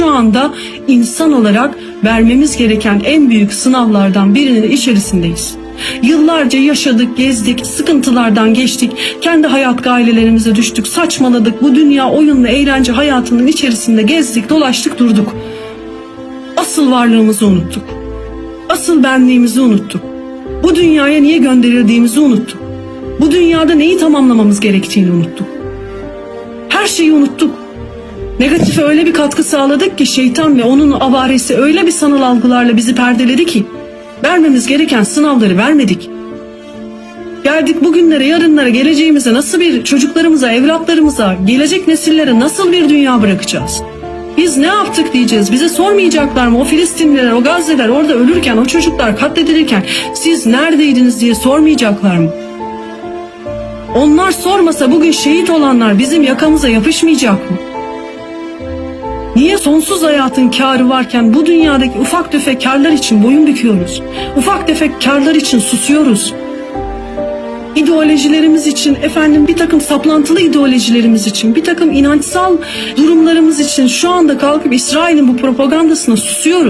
şu anda insan olarak vermemiz gereken en büyük sınavlardan birinin içerisindeyiz. Yıllarca yaşadık, gezdik, sıkıntılardan geçtik, kendi hayat gailelerimize düştük, saçmaladık, bu dünya oyun ve eğlence hayatının içerisinde gezdik, dolaştık, durduk. Asıl varlığımızı unuttuk. Asıl benliğimizi unuttuk. Bu dünyaya niye gönderildiğimizi unuttuk. Bu dünyada neyi tamamlamamız gerektiğini unuttuk. Her şeyi unuttuk. Negatife öyle bir katkı sağladık ki şeytan ve onun avaresi öyle bir sanal algılarla bizi perdeledi ki vermemiz gereken sınavları vermedik. Geldik bugünlere, yarınlara, geleceğimize nasıl bir çocuklarımıza, evlatlarımıza, gelecek nesillere nasıl bir dünya bırakacağız? Biz ne yaptık diyeceğiz. Bize sormayacaklar mı? O Filistinliler, o Gazze'ler orada ölürken, o çocuklar katledilirken siz neredeydiniz diye sormayacaklar mı? Onlar sormasa bugün şehit olanlar bizim yakamıza yapışmayacak mı? Niye sonsuz hayatın karı varken bu dünyadaki ufak tefek karlar için boyun büküyoruz? Ufak tefek karlar için susuyoruz. İdeolojilerimiz için, efendim bir takım saplantılı ideolojilerimiz için, bir takım inançsal durumlarımız için şu anda kalkıp İsrail'in bu propagandasına susuyoruz.